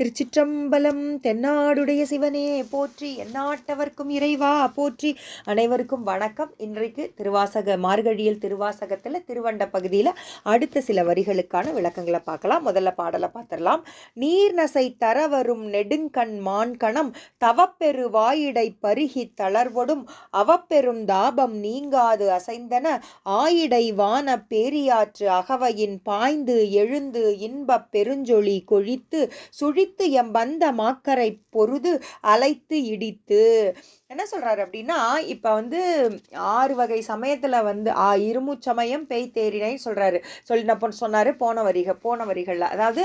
திருச்சிற்றம்பலம் தென்னாடுடைய சிவனே போற்றி. எந்நாட்டவர்க்கும் இறைவா போற்றி. அனைவருக்கும் வணக்கம். இன்றைக்கு திருவாசக மார்கழியில் திருவாசகத்தில் திருவண்ட பகுதியில் அடுத்த சில வரிகளுக்கான விளக்கங்களை பார்க்கலாம். முதல்ல பாடலை பார்த்துடலாம். நீர் நசை தர வரும் நெடுங்கண் மான்கணம் தவப்பெரு வாயிடை பருகி தளர்வொடும். அவப்பெரும் தாபம் நீங்காது அசைந்தன. ஆயிடை வான பேரியாற்று அகவையின் பாய்ந்து எழுந்து இன்பப் பெருஞ்சொலி கொழித்து. சுழி இடித்து எம் வந்த மாக்கரை பொருது அலைத்து இடித்து என்ன சொல்கிறாரு அப்படின்னா இப்போ வந்து ஆறு வகை சமயத்தில் வந்து ஆ இருமுச்சமயம் பெய் தேரினைன்னு சொல்கிறாரு சொல்லி சொன்னார் போன வரிக போன வரிகளில். அதாவது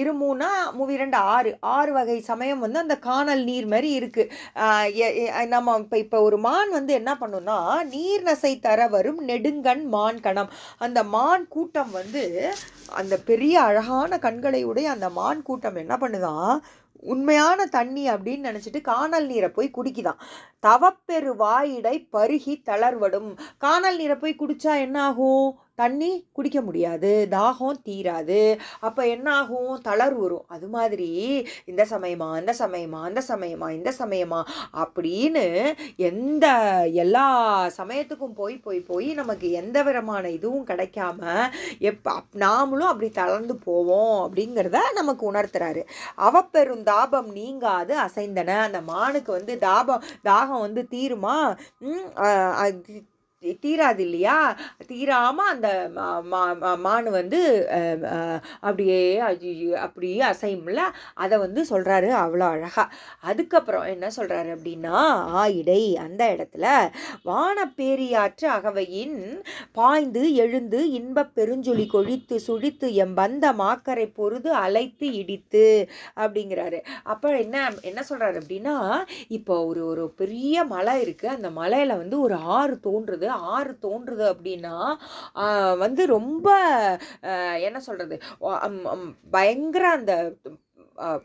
இருமூனா மூவிரண்டு ஆறு. ஆறு வகை சமயம் வந்து அந்த காணல் நீர் மாதிரி இருக்குது நம்ம இப்போ இப்போ ஒரு மான் வந்து என்ன பண்ணுன்னா நீர் நசை தர வரும் நெடுங்கண் மான் கணம். அந்த மான் கூட்டம் வந்து அந்த பெரிய அழகான கண்களை உடைய அந்த மான் கூட்டம் என்ன பண்ணுதான் உண்மையான தண்ணி அப்படின்னு நினச்சிட்டு காணல் நீரை போய் குடிக்குதான். தவப்பெரு வாயிடை பருகி தளர்வடும். காணல் நீரை போய் குடித்தா என்ன ஆகும்? தண்ணி குடிக்க முடியாது தாகம் தீராது. அப்போ என்ன ஆகும் தளர் வரும் அது மாதிரி இந்த சமயமா அந்த சமயமா அந்த சமயமா இந்த சமயமா அப்படின்னு எந்த எல்லா சமயத்துக்கும் போய் போய் போய் நமக்கு எந்த விதமான இதுவும் கிடைக்காம எப் நாமளும் அப்படி தளர்ந்து போவோம் அப்படிங்கிறத நமக்கு உணர்த்துறாரு. அவப்பெரும் தாபம் நீங்காது அசைந்தன. அந்த மானுக்கு வந்து தாபம் தாகம் வந்து தீருமா? தீராது இல்லையா தீராமல் அந்த மானு வந்து அப்படியே அப்படியே அசையும்ல? அதை வந்து சொல்கிறாரு அவ்வளோ அழகாக அதுக்கப்புறம் என்ன சொல்கிறாரு அப்படின்னா ஆயிடை அந்த இடத்துல வானப்பேரியாற்று அகவையின் பாய்ந்து எழுந்து இன்பப் பெருஞ்சொலி கொழித்து சுழித்து எம்பந்த மாக்கரை பொருது அலைத்து இடித்து அப்படிங்கிறாரு. அப்போ என்ன என்ன சொல்கிறாரு அப்படின்னா இப்போ ஒரு ஒரு பெரிய மலை இருக்குது அந்த மலையில் வந்து ஒரு ஆறு தோன்றுது. ஆறு தோன்றுது அப்படின்னா வந்து ரொம்ப என்ன சொல்கிறது பயங்கர அந்த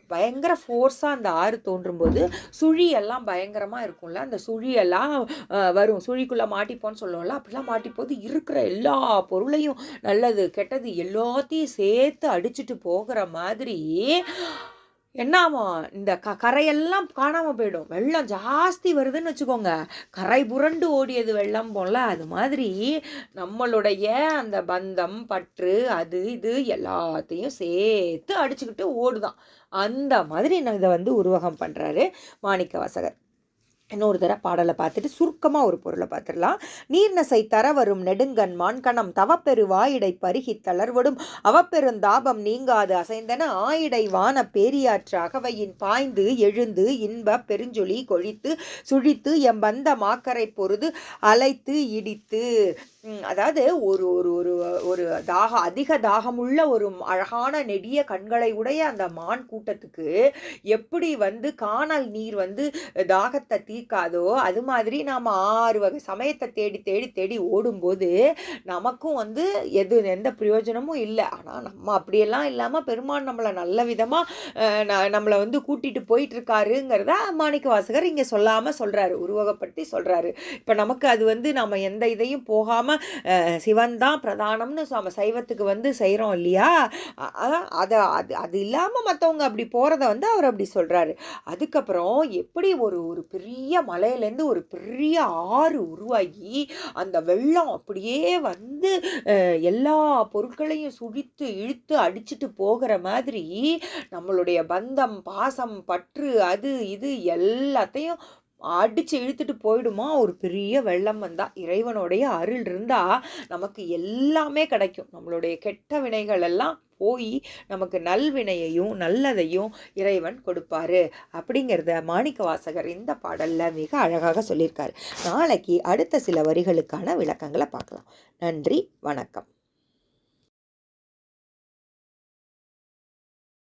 பயங்கர ஃபோர்ஸாக அந்த ஆறு தோன்றும்போது சுழியெல்லாம் பயங்கரமாக இருக்கும்ல அந்த சுழியெல்லாம் வரும். சுழிக்குள்ளே மாட்டிப்போன்னு சொல்லுவோம்ல அப்படிலாம் மாட்டிப்போது இருக்கிற எல்லா பொருளையும் நல்லது கெட்டது எல்லாத்தையும் சேர்த்து அடிச்சுட்டு போகிற மாதிரி என்னாமா இந்த க கரையெல்லாம் காணாமல் போயிடும். வெள்ளம் ஜாஸ்தி வருதுன்னு வச்சுக்கோங்க. கரை புரண்டு ஓடியது வெள்ளம் போல. அது மாதிரி நம்மளுடைய அந்த பந்தம் பற்று அது இது எல்லாத்தையும் சேர்த்து அடிச்சுக்கிட்டு ஓடுதான். அந்த மாதிரி நான் இதை வந்து உருவகம் பண்ணுறாரு மாணிக்க வாசகர் இன்னொரு தர பாடலை பார்த்துட்டு சுருக்கமாக ஒரு பொருளை பார்த்துடலாம். நீர்நசை தர வரும் நெடுங்கண் மான்கணம் தவப்பெரு வாயிடை பருகி தளர்வடும். அவப்பெருந்தாபம் நீங்காது அசைந்தன ஆயிடை வான பேரியாற்று அகவையின் பாய்ந்து எழுந்து இன்ப பெருஞ்சொலி கொழித்து சுழித்து எம்பந்த மாக்கரை பொருது அலைத்து இடித்து. அதாவது ஒரு ஒரு ஒரு ஒரு தாக அதிக தாகமுள்ள ஒரு அழகான நெடிய கண்களை உடைய அந்த மான் கூட்டத்துக்கு எப்படி வந்து காணல் நீர் வந்து தாகத்தை தீர்க்காதோ அது மாதிரி நாம் ஆறு வகை சமயத்தை தேடி தேடி தேடி ஓடும்போது நமக்கும் வந்து எது எந்த பிரயோஜனமும் இல்லை. ஆனால் நம்ம அப்படியெல்லாம் இல்லாமல் பெருமான் நம்மளை நல்ல விதமாக நம்மளை வந்து கூட்டிகிட்டு போயிட்டுருக்காருங்கிறத மாணிக்க வாசகர் இங்கே சொல்லாமல் சொல்கிறாரு உருவகப்படுத்தி சொல்கிறாரு இப்போ நமக்கு அது வந்து நம்ம எந்த இதையும் போகாமல் சிவன் தான் பிரதானம்னு நம்ம சைவத்துக்கு வந்து செய்கிறோம் இல்லையா? அதை அது அது இல்லாமல் மற்றவங்க அப்படி போகிறத வந்து அவர் அப்படி சொல்கிறாரு அதுக்கப்புறம் எப்படி ஒரு ஒரு பெரிய பெரிய மலையிலேருந்து ஒரு பெரிய ஆறு உருவாகி அந்த வெள்ளம் அப்படியே வந்து எல்லா பொருட்களையும் சுழித்து இழுத்து அடிச்சுட்டு போகிற மாதிரி நம்மளுடைய பந்தம் பாசம் பற்று அது இது எல்லாத்தையும் அடித்து இழுத்துட்டு போயிடுமா? ஒரு பெரிய வெள்ளம் வந்தால் இறைவனுடைய அருள் இருந்தால் நமக்கு எல்லாமே கிடைக்கும். நம்மளுடைய கெட்ட வினைகள் எல்லாம் போய் நமக்கு நல்வினையையும் நல்லதையும் இறைவன் கொடுப்பாரு. அப்படிங்கிறத மாணிக்க வாசகர் இந்த பாடலில் மிக அழகாக சொல்லியிருக்காரு. நாளைக்கு அடுத்த சில வரிகளுக்கான விளக்கங்களை பார்க்கலாம். நன்றி வணக்கம்.